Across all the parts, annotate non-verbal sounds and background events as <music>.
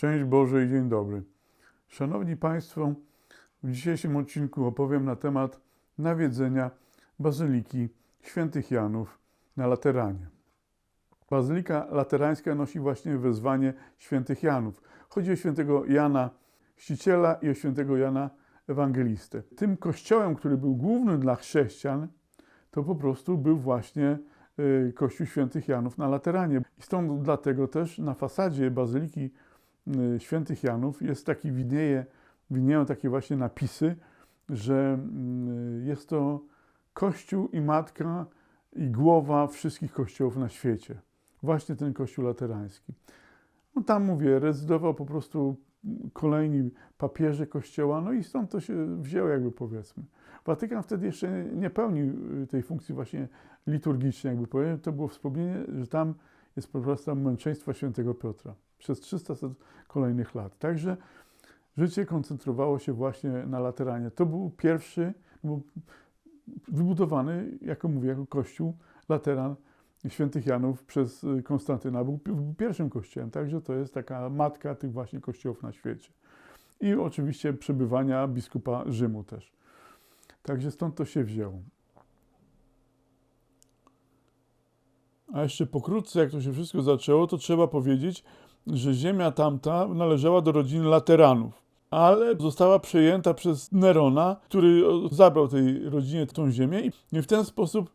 Szczęść Boże i dzień dobry. Szanowni Państwo, w dzisiejszym odcinku opowiem na temat nawiedzenia Bazyliki Świętych Janów na Lateranie. Bazylika Laterańska nosi właśnie wezwanie Świętych Janów. Chodzi o świętego Jana Chrzciciela i o świętego Jana Ewangelistę. Tym kościołem, który był główny dla chrześcijan, to po prostu był właśnie y, Kościół Świętych Janów na Lateranie. I stąd dlatego też na fasadzie Bazyliki Świętych Janów jest taki, widnieje, widnieją takie właśnie napisy, że y, jest to Kościół i Matka i głowa wszystkich kościołów na świecie. Właśnie ten Kościół Laterański. No tam mówię, rezydował po prostu kolejni papieże Kościoła, no i stąd to się wzięło, jakby powiedzmy. Watykan wtedy jeszcze nie pełnił y, tej funkcji właśnie liturgicznej, jakby powiem. To było wspomnienie, że tam jest po prostu męczeństwa świętego Piotra przez 300 kolejnych lat. Także życie koncentrowało się właśnie na Lateranie. To był pierwszy, wybudowany, jako mówię, jako kościół Lateran Świętych Janów przez y, Konstantyna. Był pierwszym kościołem, także to jest taka matka tych właśnie kościołów na świecie. I oczywiście przebywania biskupa Rzymu też. Także stąd to się wzięło. A jeszcze pokrótce, jak to się wszystko zaczęło, to trzeba powiedzieć, że ziemia tamta należała do rodziny Lateranów, ale została przejęta przez Nerona, który zabrał tej rodzinie tą ziemię i w ten sposób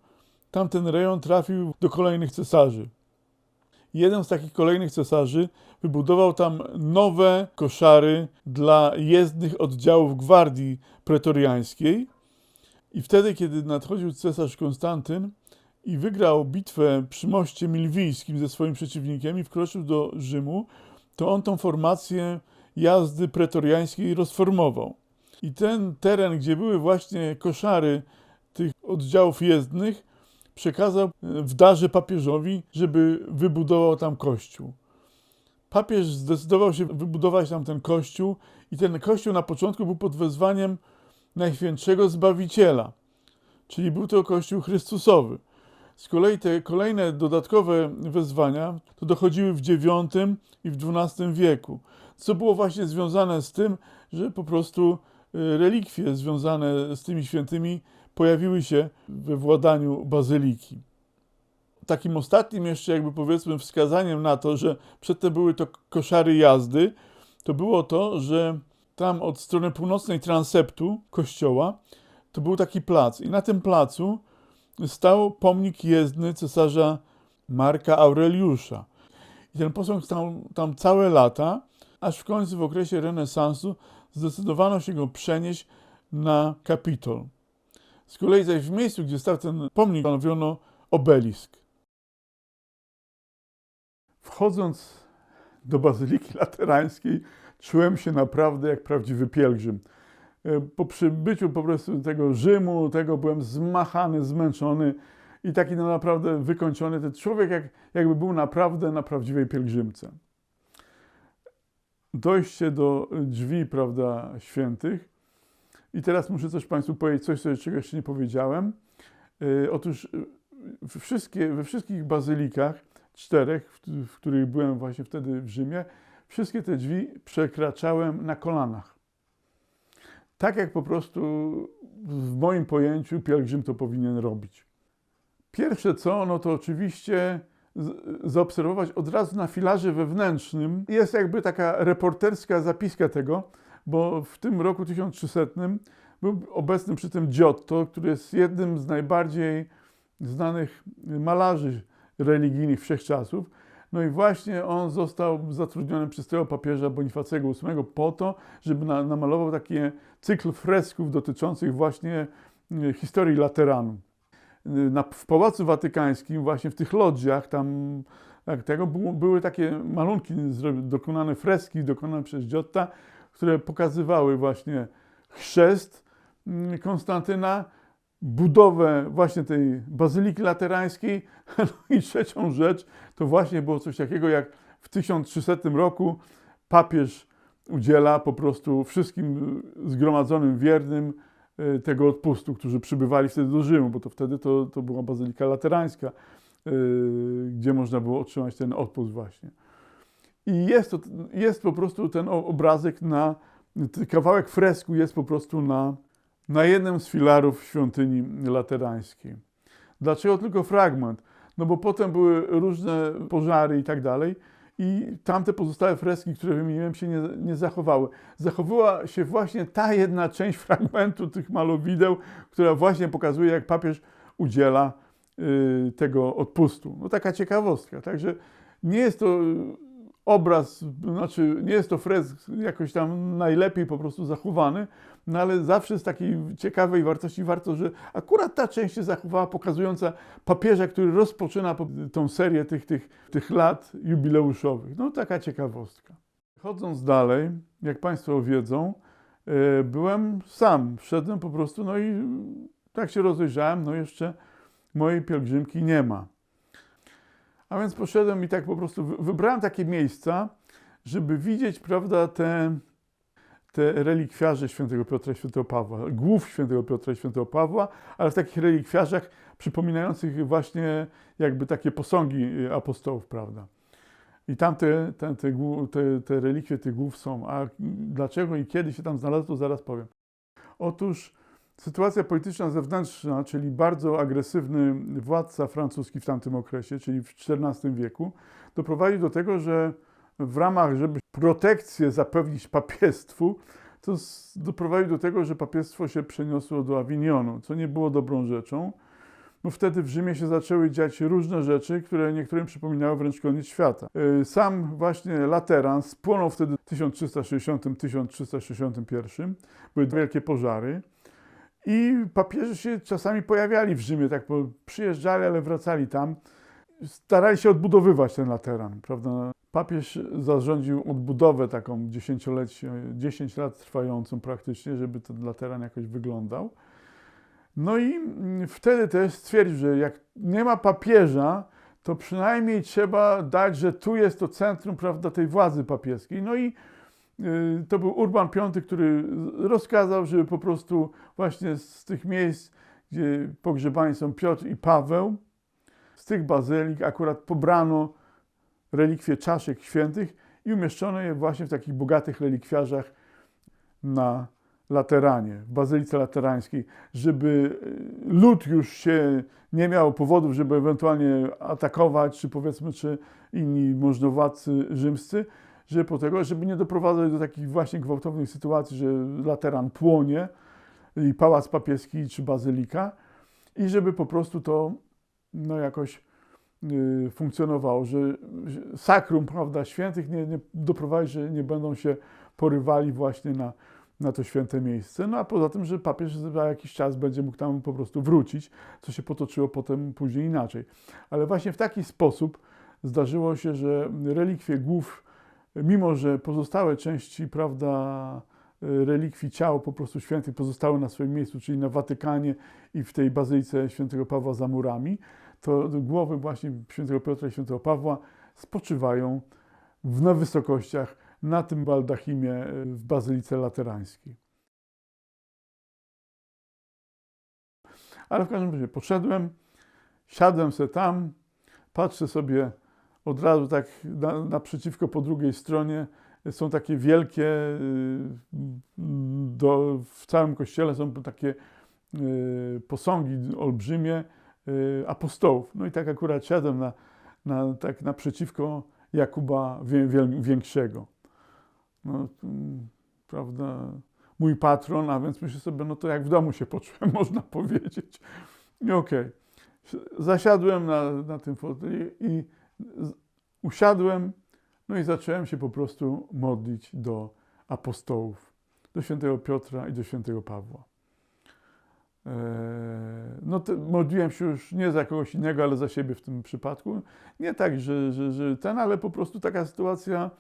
tamten rejon trafił do kolejnych cesarzy. Jeden z takich kolejnych cesarzy wybudował tam nowe koszary dla jezdnych oddziałów gwardii pretoriańskiej. I wtedy, kiedy nadchodził cesarz Konstantyn i wygrał bitwę przy moście milwijskim ze swoim przeciwnikiem i wkroczył do Rzymu, to on tą formację jazdy pretoriańskiej rozformował. I ten teren, gdzie były właśnie koszary tych oddziałów jezdnych, przekazał w darze papieżowi, żeby wybudował tam kościół. Papież zdecydował się wybudować tam ten kościół i ten kościół na początku był pod wezwaniem Najświętszego Zbawiciela, czyli był to kościół Chrystusowy. Z kolei te kolejne dodatkowe wezwania to dochodziły w IX i w XII wieku, co było właśnie związane z tym, że po prostu y, relikwie związane z tymi świętymi pojawiły się we władaniu bazyliki. Takim ostatnim jeszcze jakby powiedzmy wskazaniem na to, że przedtem były to koszary jazdy, to było to, że tam od strony północnej transeptu kościoła to był taki plac i na tym placu stał pomnik jezdny cesarza Marka Aureliusza. I ten posąg stał tam całe lata, aż w końcu w okresie renesansu zdecydowano się go przenieść na Kapitol. Z kolei zaś w miejscu, gdzie stał ten pomnik, stanowiono obelisk. Wchodząc do Bazyliki Laterańskiej, czułem się naprawdę jak prawdziwy pielgrzym. E, po przybyciu po prostu tego Rzymu, tego byłem zmachany, zmęczony i taki no naprawdę wykończony. Ten człowiek jak, jakby był naprawdę na prawdziwej pielgrzymce. Dojście do drzwi, prawda, świętych. I teraz muszę coś Państwu powiedzieć, coś, czego jeszcze nie powiedziałem. E, otóż e, wszystkie, we wszystkich bazylikach, czterech, w, w których byłem właśnie wtedy w Rzymie, wszystkie te drzwi przekraczałem na kolanach. Tak jak po prostu w moim pojęciu pielgrzym to powinien robić. Pierwsze co, no to oczywiście zaobserwować od razu na filarze wewnętrznym. Jest jakby taka reporterska zapiska tego, bo w tym roku 1300 był obecny przy tym Giotto, który jest jednym z najbardziej znanych malarzy religijnych wszechczasów. No i właśnie on został zatrudniony przez tego papieża Bonifacego VIII po to, żeby na, namalował taki cykl fresków dotyczących właśnie e, historii Lateranu. Na, w Pałacu Watykańskim, właśnie w tych lodziach, tam tak, tego było, były takie malunki dokonane, freski dokonane przez Giotta, które pokazywały właśnie chrzest mm, Konstantyna, budowę właśnie tej Bazyliki Laterańskiej. <laughs> No i trzecią rzecz to właśnie było coś takiego, jak w 1300 roku papież udziela po prostu wszystkim zgromadzonym wiernym e, tego odpustu, którzy przybywali wtedy do Rzymu, bo to wtedy to, to była Bazylika Laterańska, e, gdzie można było otrzymać ten odpust właśnie. I jest, to, jest po prostu ten obrazek na, kawałek fresku jest po prostu na, na jednym z filarów świątyni laterańskiej. Dlaczego tylko fragment? No bo potem były różne pożary i tak dalej i tamte pozostałe freski, które wymieniłem, się nie, nie zachowały. Zachowała się właśnie ta jedna część fragmentu tych malowideł, która właśnie pokazuje, jak papież udziela y, tego odpustu. No taka ciekawostka. Także nie jest to obraz, znaczy nie jest to fresk jakoś tam najlepiej po prostu zachowany, no ale zawsze z takiej ciekawej wartości warto, że akurat ta część się zachowała, pokazująca papieża, który rozpoczyna po- tą serię tych, tych, tych lat jubileuszowych. No taka ciekawostka. Chodząc dalej, jak Państwo wiedzą, e, byłem sam, wszedłem po prostu, no i tak się rozejrzałem, no jeszcze mojej pielgrzymki nie ma. A więc poszedłem i tak po prostu wy- wybrałem takie miejsca, żeby widzieć, prawda, te, te relikwiarze świętego Piotra i świętego Pawła, głów świętego Piotra i świętego Pawła, ale w takich relikwiarzach przypominających właśnie jakby takie posągi y, apostołów, prawda. I tam te, te, te, te, te relikwie tych głów są. A dlaczego i kiedy się tam znalazło, to zaraz powiem. Otóż sytuacja polityczna zewnętrzna, czyli bardzo agresywny władca francuski w tamtym okresie, czyli w XIV wieku, doprowadził do tego, że w ramach, żeby protekcję zapewnić papiestwu, to doprowadził do tego, że papiestwo się przeniosło do Awinionu, co nie było dobrą rzeczą, bo wtedy w Rzymie się zaczęły dziać różne rzeczy, które niektórym przypominały wręcz koniec świata. Y, Sam właśnie Lateran spłonął wtedy w 1360-1361, były wielkie pożary. I papieże się czasami pojawiali w Rzymie, tak przyjeżdżali, ale wracali tam. Starali się odbudowywać ten Lateran, prawda? Papież zarządził odbudowę taką dziesięciolecie, 10 lat trwającą praktycznie, żeby ten Lateran jakoś wyglądał. No i wtedy też stwierdził, że jak nie ma papieża, to przynajmniej trzeba dać, że tu jest to centrum, prawda, tej władzy papieskiej. No i to był Urban V, który rozkazał, żeby po prostu właśnie z tych miejsc, gdzie pogrzebani są Piotr i Paweł, z tych bazylik akurat pobrano relikwie czaszek świętych i umieszczono je właśnie w takich bogatych relikwiarzach na Lateranie, w Bazylice Laterańskiej, żeby y, lud już się nie miał powodów, żeby ewentualnie atakować, czy powiedzmy, czy inni możnowładcy rzymscy, że po tego, żeby nie doprowadzać do takich właśnie gwałtownych sytuacji, że Lateran płonie i pałac papieski czy bazylika i żeby po prostu to no jakoś y, funkcjonowało, że że sakrum, prawda, świętych nie, nie doprowadzi, że nie będą się porywali właśnie na, na to święte miejsce. No a poza tym, że papież za jakiś czas będzie mógł tam po prostu wrócić, co się potoczyło potem później inaczej. Ale właśnie w taki sposób zdarzyło się, że relikwie głów, mimo że pozostałe części, prawda, relikwii ciał po prostu świętych pozostały na swoim miejscu, czyli na Watykanie i w tej bazylice świętego Pawła za murami, to głowy właśnie świętego Piotra i świętego Pawła spoczywają w, na wysokościach na tym baldachimie e, w bazylice laterańskiej. Ale w każdym razie poszedłem, siadłem sobie tam, patrzę sobie od razu tak na, naprzeciwko po drugiej stronie są takie wielkie, y, do, w całym kościele są takie y, posągi olbrzymie y, apostołów. No i tak akurat siadłem na, na, tak naprzeciwko Jakuba Wię- Wię- Większego. No, mm, prawda, mój patron, a więc myślę sobie, no to jak w domu się poczułem, <laughs> można powiedzieć. Okej. Zasiadłem na, na tym fotelu i usiadłem, no i zacząłem się po prostu modlić do apostołów, do świętego Piotra i do świętego Pawła. Eee, No modliłem się już nie za kogoś innego, ale za siebie w tym przypadku. Nie tak, że, że, że ten, ale po prostu taka sytuacja,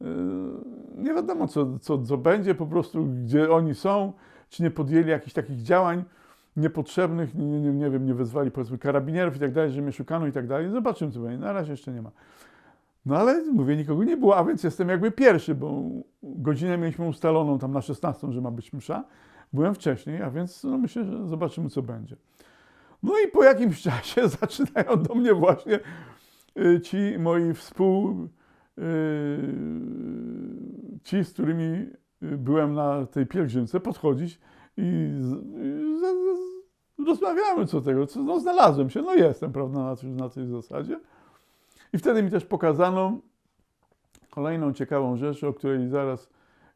eee, nie wiadomo co, co, co będzie, po prostu gdzie oni są, czy nie podjęli jakichś takich działań niepotrzebnych, nie, nie, nie wiem, nie wezwali powiedzmy karabinierów i tak dalej, że mnie szukano i tak dalej. Zobaczymy co będzie. Na razie jeszcze nie ma. No ale mówię, nikogo nie było, a więc jestem jakby pierwszy, bo godzinę mieliśmy ustaloną tam na 16, że ma być msza. Byłem wcześniej, a więc no myślę, że zobaczymy, co będzie. No i po jakimś <laughs> czasie <laughs> zaczynają do mnie właśnie y, ci moi współ, ci, z którymi y, byłem na tej pielgrzymce, podchodzić i, i z, z, rozmawiamy co tego, co, no znalazłem się, no jestem, prawda, na, na tej zasadzie. I wtedy mi też pokazano kolejną ciekawą rzecz, o której zaraz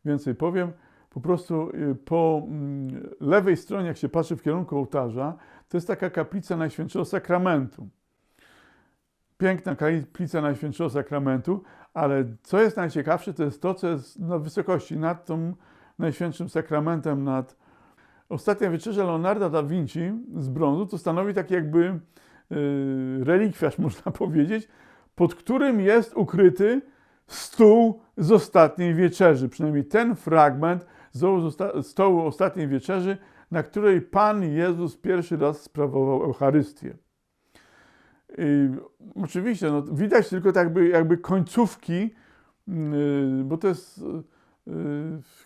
więcej powiem. Po prostu y, po mm, lewej stronie, jak się patrzy w kierunku ołtarza, to jest taka kaplica Najświętszego Sakramentu. Piękna kaplica Najświętszego Sakramentu, ale co jest najciekawsze, to jest to, co jest na wysokości, nad tą Najświętszym Sakramentem, nad Ostatnia Wieczerza Leonarda da Vinci z brązu, to stanowi taki jakby y, relikwiarz, <laughs> można powiedzieć, pod którym jest ukryty stół z Ostatniej Wieczerzy. Przynajmniej ten fragment stołu Ostatniej Wieczerzy, na której Pan Jezus pierwszy raz sprawował Eucharystię. I oczywiście, no, widać tylko tak jakby, jakby końcówki, yy, bo to jest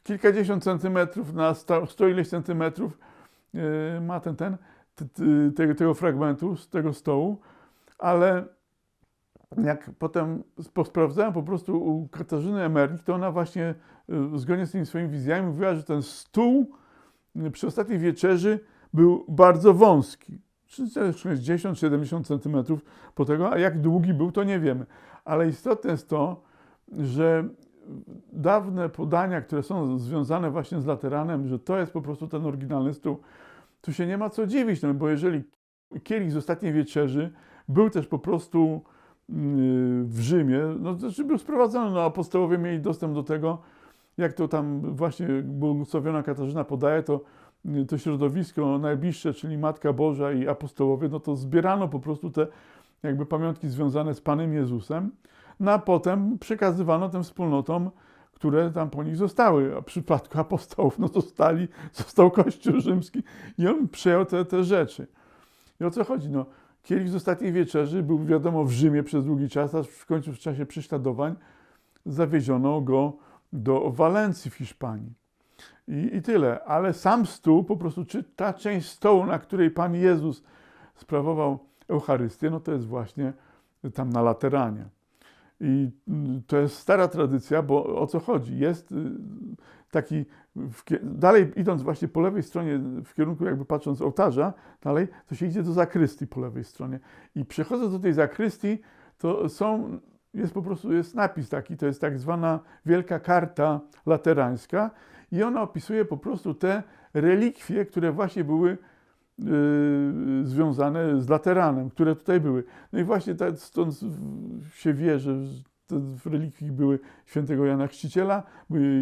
kilkadziesiąt centymetrów na sto, ileś centymetrów yy, ma ten, ten, t, t, tego, fragmentu z tego stołu, ale jak potem posprawdzałem po prostu u Katarzyny Emeryk, to ona właśnie y, zgodnie z tymi swoimi wizjami mówiła, że ten stół y, przy ostatniej wieczerzy był bardzo wąski. 60-70 centymetrów po tego, a jak długi był, to nie wiemy. Ale istotne jest to, że dawne podania, które są związane właśnie z lateranem, że to jest po prostu ten oryginalny stół, tu się nie ma co dziwić, no bo jeżeli kielich z ostatniej wieczerzy był też po prostu w Rzymie, no to znaczy był sprowadzony, no apostołowie mieli dostęp do tego, jak to tam właśnie błogosławiona Katarzyna podaje, to, to środowisko najbliższe, czyli Matka Boża i apostołowie, no to zbierano po prostu te jakby pamiątki związane z Panem Jezusem, no a potem przekazywano tym wspólnotom, które tam po nich zostały. A w przypadku apostołów, no zostali, <laughs> został Kościół rzymski i on przejął te, te rzeczy. I o co chodzi? No, Kielich z ostatniej wieczerzy był wiadomo w Rzymie przez długi czas, aż w końcu w czasie prześladowań zawieziono go do Walencji w Hiszpanii. I, I tyle. Ale sam stół, po prostu, czy ta część stołu, na której Pan Jezus sprawował Eucharystię, no to jest właśnie tam na Lateranie. I mm, to jest stara tradycja, bo o co chodzi? Jest y, taki, w, dalej idąc właśnie po lewej stronie, w kierunku jakby patrząc ołtarza, dalej, to się idzie do zakrystii po lewej stronie. I przechodząc do tej zakrystii, to są, jest po prostu, jest napis taki, to jest tak zwana Wielka Karta Laterańska i ona opisuje po prostu te relikwie, które właśnie były y, związane z lateranem, które tutaj były. No i właśnie tak stąd się wie, że w relikwii były świętego Jana Chrzciciela,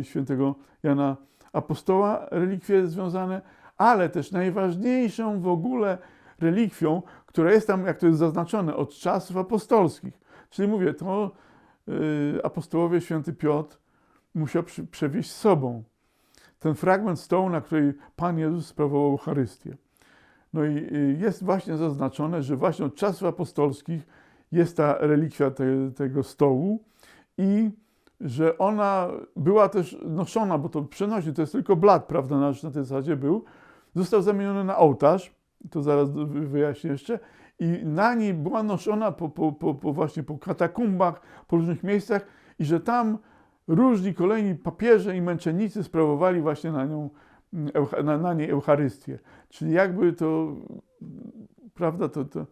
świętego Jana Apostoła relikwie związane, ale też najważniejszą w ogóle relikwią, która jest tam, jak to jest zaznaczone, od czasów apostolskich. Czyli mówię, to y, apostołowie święty Piotr musiał przewieźć sobą ten fragment stołu, na której Pan Jezus sprawował Eucharystię. No i y, jest właśnie zaznaczone, że właśnie od czasów apostolskich jest ta relikwia te, tego stołu i że ona była też noszona, bo to przenosi, to jest tylko blat, prawda, na, na tej zasadzie był, został zamieniony na ołtarz, to zaraz wy- wyjaśnię jeszcze, i na niej była noszona po, po, po, po właśnie po katakumbach, po różnych miejscach i że tam różni kolejni papieże i męczennicy sprawowali właśnie na, nią, na, na niej Eucharystię. Czyli jakby to, prawda, to, to,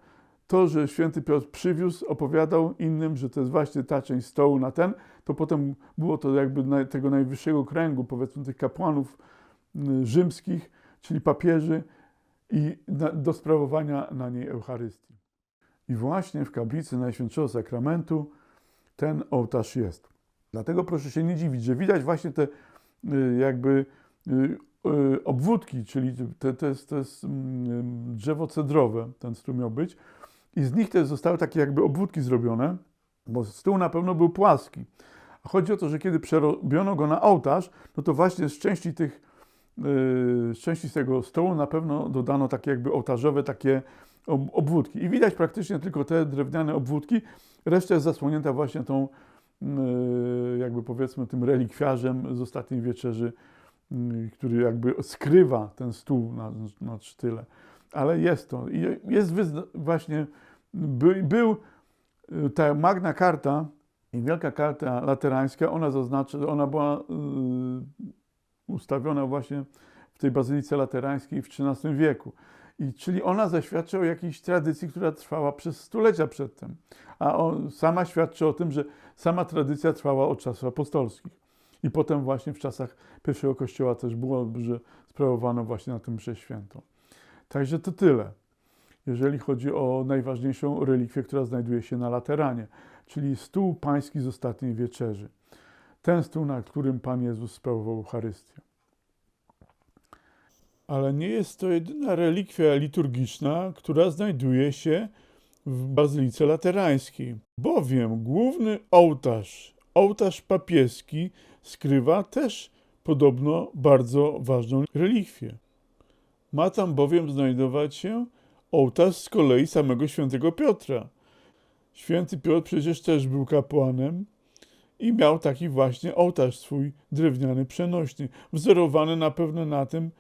to, że święty Piotr przywiózł, opowiadał innym, że to jest właśnie ta część stołu na ten, to potem było to jakby tego najwyższego kręgu, powiedzmy tych kapłanów y, rzymskich, czyli papieży i na, do sprawowania na niej Eucharystii. I właśnie w kaplicy Najświętszego Sakramentu ten ołtarz jest. Dlatego proszę się nie dziwić, że widać właśnie te y, jakby y, obwódki, czyli te, to jest, to jest mm, drzewo cedrowe, ten stół miał być, i z nich też zostały takie jakby obwódki zrobione, bo stół na pewno był płaski. A chodzi o to, że kiedy przerobiono go na ołtarz, no to właśnie z części tych, yy, z części z tego stołu na pewno dodano takie jakby ołtarzowe takie ob- obwódki. I widać praktycznie tylko te drewniane obwódki, reszta jest zasłonięta właśnie tą, yy, jakby powiedzmy, tym relikwiarzem z ostatniej wieczerzy, który jakby skrywa ten stół na, na sztyle. Ale jest to. I jest właśnie, by, był y, ta Magna Carta I Wielka Karta Laterańska, ona zaznaczy, ona była y, ustawiona właśnie w tej Bazylice Laterańskiej w XIII wieku. I, czyli ona zaświadcza o jakiejś tradycji, która trwała przez stulecia przedtem. A on, sama świadczy o tym, że sama tradycja trwała od czasów apostolskich. I potem właśnie w czasach pierwszego kościoła też było, że sprawowano właśnie na tym mszę. Także to tyle, jeżeli chodzi o najważniejszą relikwię, która znajduje się na Lateranie, czyli stół pański z ostatniej wieczerzy. Ten stół, na którym Pan Jezus sprawował Eucharystię. Ale nie jest to jedyna relikwia liturgiczna, która znajduje się w Bazylice Laterańskiej, bowiem główny ołtarz, ołtarz papieski, skrywa też podobno bardzo ważną relikwię. Ma tam bowiem znajdować się ołtarz z kolei samego świętego Piotra. Święty Piotr przecież też był kapłanem i miał taki właśnie ołtarz swój drewniany przenośny, wzorowany na pewno na tym,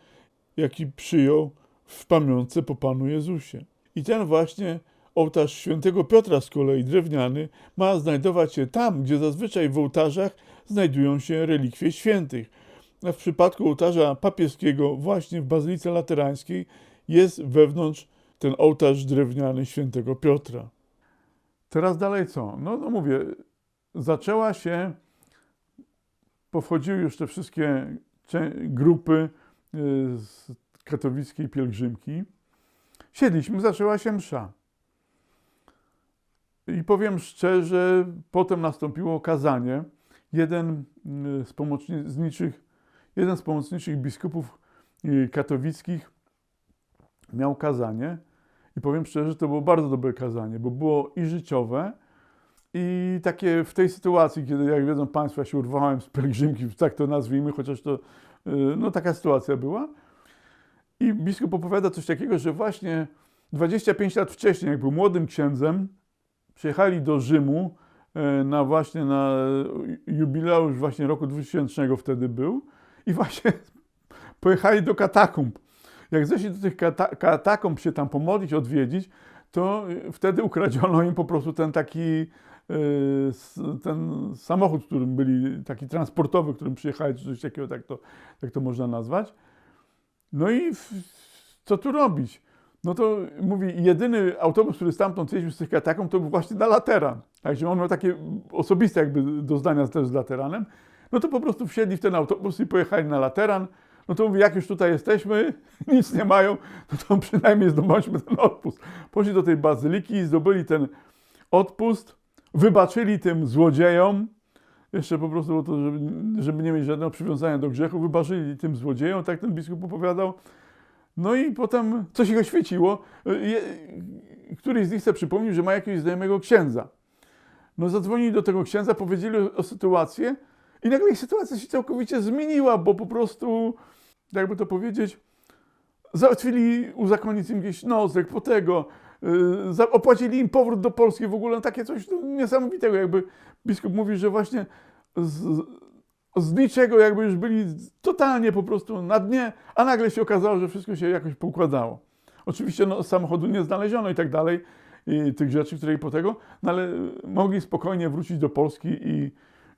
jaki przyjął w pamiątce po Panu Jezusie. I ten właśnie ołtarz świętego Piotra z kolei drewniany ma znajdować się tam, gdzie zazwyczaj w ołtarzach znajdują się relikwie świętych. A w przypadku ołtarza papieskiego właśnie w Bazylice Laterańskiej jest wewnątrz ten ołtarz drewniany świętego Piotra. Teraz dalej co? No, no mówię, zaczęła się, powchodziły już te wszystkie grupy y, z katowickiej pielgrzymki. Siedliśmy, zaczęła się msza. I powiem szczerze, potem nastąpiło kazanie. Jeden y, z pomocniczych, jeden z pomocniczych biskupów y, katowickich miał kazanie. I powiem szczerze, to było bardzo dobre kazanie, bo było i życiowe, i takie w tej sytuacji, kiedy, jak wiedzą Państwo, ja się urwałem z pielgrzymki, <laughs> tak to nazwijmy, chociaż to, y, no taka sytuacja była. I biskup opowiada coś takiego, że właśnie 25 lat wcześniej, jak był młodym księdzem, przyjechali do Rzymu e, na właśnie na jubileusz właśnie roku 2000 wtedy był i właśnie <laughs> pojechali do katakumb. Jak zeszli do tych katakumb się tam pomodlić, odwiedzić, to wtedy ukradziono im po prostu ten taki e, ten samochód, w którym byli, taki transportowy, którym przyjechali, czy coś takiego, tak to, tak to można nazwać. No i co tu robić? No to mówi, jedyny autobus, który stamtąd jeździł z tych kataką, to był właśnie na Lateran. Także on miał takie osobiste jakby doznania też z Lateranem. No to po prostu wsiedli w ten autobus i pojechali na Lateran. No to mówi, jak już tutaj jesteśmy, <laughs> nic nie mają, no to przynajmniej zdobądźmy ten odpust. Poszli do tej bazyliki, zdobyli ten odpust, wybaczyli tym złodziejom, jeszcze po prostu to, żeby, żeby nie mieć żadnego przywiązania do grzechu, wybaczyli tym złodziejom, tak ten biskup opowiadał. No i potem coś ich oświeciło. Któryś z nich sobie przypomniał, że ma jakiegoś znajomego księdza. No zadzwonili do tego księdza, powiedzieli o, sytuację i nagle ich sytuacja się całkowicie zmieniła, bo po prostu, jakby to powiedzieć, załatwili uzakonnić im gdzieś nocleg po tego, yy, opłacili im powrót do Polski w ogóle, takie coś no, niesamowitego, jakby biskup mówi, że właśnie z, z niczego jakby już byli totalnie po prostu na dnie, a nagle się okazało, że wszystko się jakoś poukładało. Oczywiście no, samochodu nie znaleziono i tak dalej, i tych rzeczy, które i po tego, no ale mogli spokojnie wrócić do Polski i,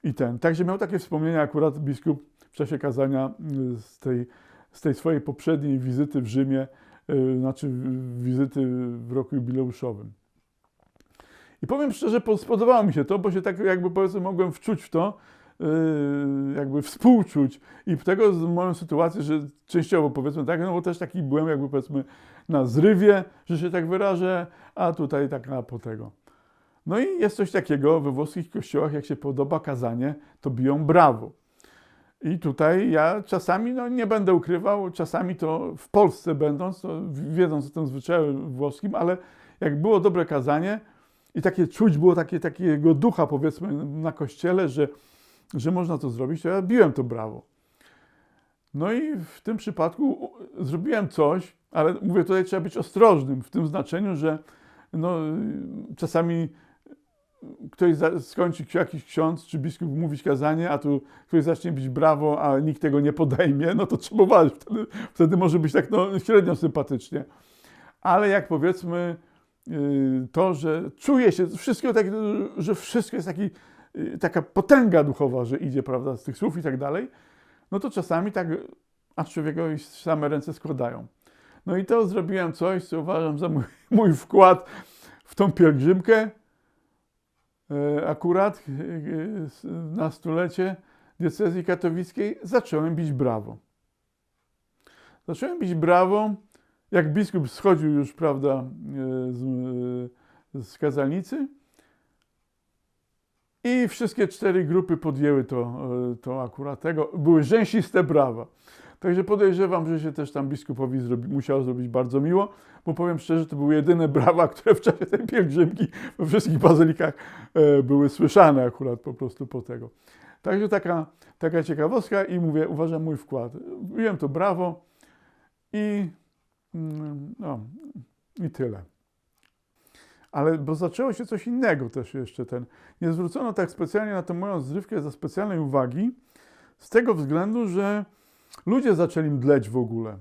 i ten. Także miał takie wspomnienia akurat biskup w czasie kazania y, z tej, z tej swojej poprzedniej wizyty w Rzymie, yy, znaczy wizyty w roku jubileuszowym. I powiem szczerze, spodobało mi się to, bo się tak jakby powiedzmy mogłem wczuć w to, jakby współczuć i tego z moją sytuację, że częściowo powiedzmy tak, no bo też taki byłem jakby powiedzmy na zrywie, że się tak wyrażę, a tutaj tak na po tego. No i jest coś takiego we włoskich kościołach, jak się podoba kazanie, to biją brawo. I tutaj ja czasami, no nie będę ukrywał, czasami to w Polsce będąc, to wiedząc o tym zwyczaju włoskim, ale jak było dobre kazanie i takie czuć było takie, takiego ducha powiedzmy na kościele, że że można to zrobić, to ja biłem to brawo. No i w tym przypadku zrobiłem coś, ale mówię, tutaj trzeba być ostrożnym w tym znaczeniu, że no, czasami ktoś skończy, jakiś ksiądz czy biskup mówić kazanie, a tu ktoś zacznie bić brawo, a nikt tego nie podejmie, no to trzeba uważać. Wtedy, wtedy może być tak no, średnio sympatycznie. Ale jak powiedzmy y, to, że czuje się, wszystko tak, że wszystko jest taki taka potęga duchowa, że idzie, prawda, z tych słów i tak dalej, no to czasami tak aż człowiekowi same ręce składają. No i to zrobiłem coś, co uważam za mój, <laughs> mój wkład w tą pielgrzymkę, e, akurat e, s- na stulecie diecezji katowickiej zacząłem bić brawo. Zacząłem bić brawo, jak biskup schodził już, prawda, e, z, e, z kazalnicy i wszystkie cztery grupy podjęły to, e, to akurat tego. Były rzęsiste brawa. Także podejrzewam, że się też tam biskupowi zrobi, musiało zrobić bardzo miło, bo powiem szczerze, to były jedyne brawa, które w czasie tej pielgrzymki we wszystkich bazylikach e, były słyszane akurat po prostu po tego. Także taka, taka ciekawostka i mówię, uważam mój wkład. Biłem to brawo i mm, no, i tyle. Ale bo zaczęło się coś innego też jeszcze ten. Nie zwrócono tak specjalnie na tę moją zrywkę za specjalnej uwagi, z tego względu, że ludzie zaczęli mdleć w ogóle.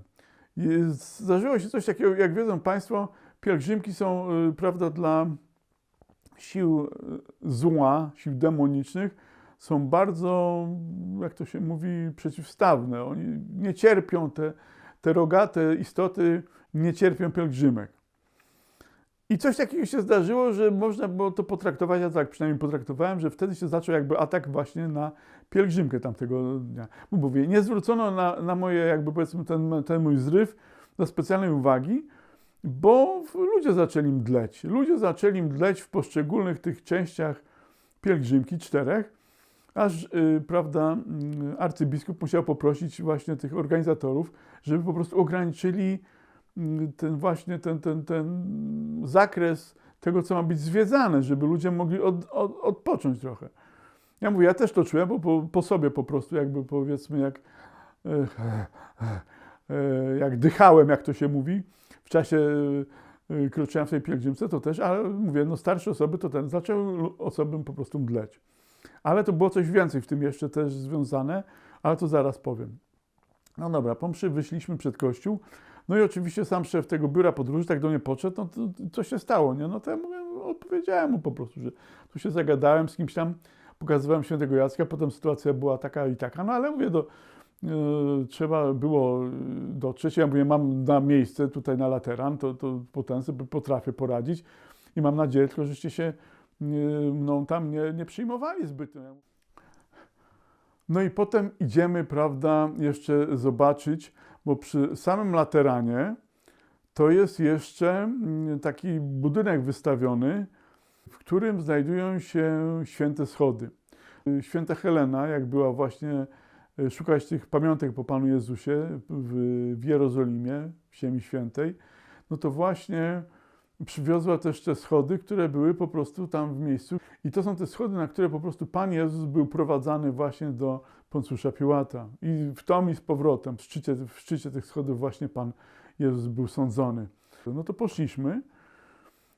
I Zdarzyło się coś takiego, jak wiedzą Państwo, pielgrzymki są, y, prawda, dla sił y, zła, sił demonicznych, są bardzo, jak to się mówi, przeciwstawne. Oni nie cierpią, te, te rogate istoty nie cierpią pielgrzymek. I coś takiego się zdarzyło, że można było to potraktować, ja tak przynajmniej potraktowałem, że wtedy się zaczął jakby atak właśnie na pielgrzymkę tamtego dnia. Bo Mówię, nie zwrócono na, na moje jakby powiedzmy ten, ten mój zryw za specjalnej uwagi, bo ludzie zaczęli mdleć. Ludzie zaczęli mdleć w poszczególnych tych częściach pielgrzymki, czterech, aż, y, prawda, y, arcybiskup musiał poprosić właśnie tych organizatorów, żeby po prostu ograniczyli ten właśnie ten, ten, ten zakres tego, co ma być zwiedzane, żeby ludzie mogli od, od, odpocząć trochę. Ja mówię, ja też to czułem, bo po, po sobie po prostu jakby powiedzmy jak, e, e, jak dychałem, jak to się mówi, w czasie e, kroczyłem w tej pielgrzymce, to też, ale mówię, no starsze osoby to ten, zaczęły osoby po prostu mdleć. Ale to było coś więcej w tym jeszcze też związane, ale to zaraz powiem. No dobra, po mszy wyszliśmy przed kościół, no i oczywiście sam szef tego biura podróży tak do mnie podszedł, no to co się stało, nie? No to ja mówię, odpowiedziałem mu po prostu, że tu się zagadałem z kimś tam, pokazywałem świętego Jacka, potem sytuacja była taka i taka, no ale mówię, do, e, trzeba było e, dotrzeć, ja mówię, mam na miejsce tutaj na lateran, to, to potem sobie potrafię poradzić i mam nadzieję tylko, żeście się e, mną tam nie, nie przyjmowali zbytnio. No i potem idziemy, prawda, jeszcze zobaczyć, bo przy samym lateranie to jest jeszcze mm, taki budynek wystawiony, w którym znajdują się święte schody. Święta Helena, jak była właśnie e, szukać tych pamiątek po Panu Jezusie w, Jerozolimie, w Ziemi Świętej, no to właśnie przywiozła też te schody, które były po prostu tam w miejscu. I to są te schody, na które po prostu Pan Jezus był prowadzany właśnie do Poncjusza Piłata. I w tom i z powrotem, w szczycie, w szczycie tych schodów właśnie Pan Jezus był sądzony. No to poszliśmy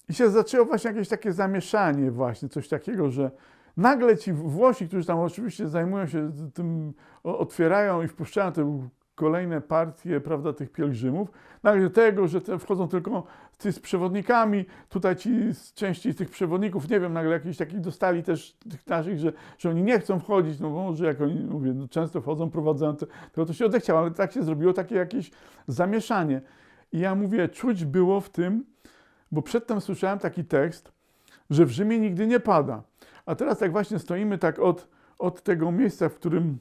i się zaczęło właśnie jakieś takie zamieszanie właśnie, coś takiego, że nagle ci Włosi, którzy tam oczywiście zajmują się tym, otwierają i wpuszczają te kolejne partie, prawda, tych pielgrzymów, nagle tego, że te wchodzą tylko ci z przewodnikami, tutaj ci z części tych przewodników, nie wiem, nagle jakiś takich dostali też tych naszych, że, że oni nie chcą wchodzić, no bo może jak oni, mówię, no często wchodzą, prowadzą, to, to się odechciało, ale tak się zrobiło takie jakieś zamieszanie. I ja mówię, czuć było w tym, bo przedtem słyszałem taki tekst, że w Rzymie nigdy nie pada. A teraz tak właśnie stoimy tak od, od tego miejsca, w którym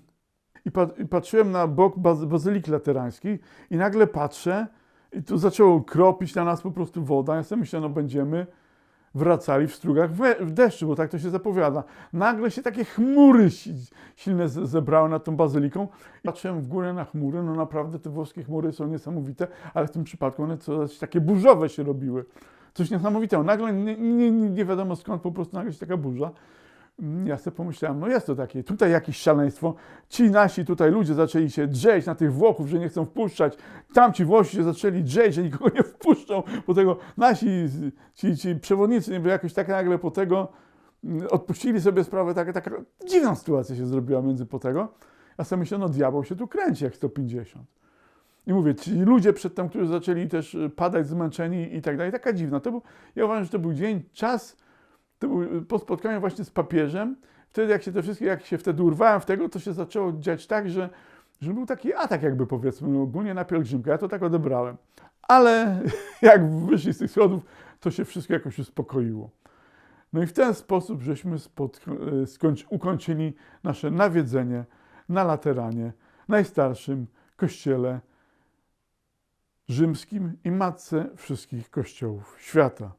i, pa, i patrzyłem na bok baz, bazyliki laterańskiej i nagle patrzę i tu zaczęło kropić na nas po prostu woda. Ja sobie myślę, no będziemy wracali w strugach w, w deszczu, bo tak to się zapowiada. Nagle się takie chmury si, silne zebrały nad tą bazyliką. Patrzyłem w górę na chmury, no naprawdę te włoskie chmury są niesamowite, ale w tym przypadku one coś takie burzowe się robiły. Coś niesamowitego. Nagle nie, nie, nie wiadomo skąd po prostu nagle się taka burza. Ja sobie pomyślałem, no jest to takie, tutaj jakieś szaleństwo. Ci nasi tutaj ludzie zaczęli się drzeć na tych Włochów, że nie chcą wpuszczać. Tamci Włosi się zaczęli drzeć, że nikogo nie wpuszczą. Po tego nasi, ci, ci przewodnicy, wiem, jakoś tak nagle po tego mm, odpuścili sobie sprawę, taka, taka dziwna sytuacja się zrobiła między po tego. Ja sobie myślę, no diabeł się tu kręci jak 150. I mówię, ci ludzie przedtem, którzy zaczęli też y, padać zmęczeni i tak dalej, taka dziwna. To był, ja uważam, że to był dzień, czas, to był po spotkaniu właśnie z papieżem, wtedy jak się to wszystkie, jak się wtedy urwałem w tego, to się zaczęło dziać tak, że, że był taki atak jakby powiedzmy ogólnie na pielgrzymkę. Ja to tak odebrałem. Ale <laughs> jak wyszli z tych schodów, to się wszystko jakoś uspokoiło. No i w ten sposób żeśmy skończy, ukończyli nasze nawiedzenie na Lateranie, najstarszym kościele rzymskim i matce wszystkich kościołów świata.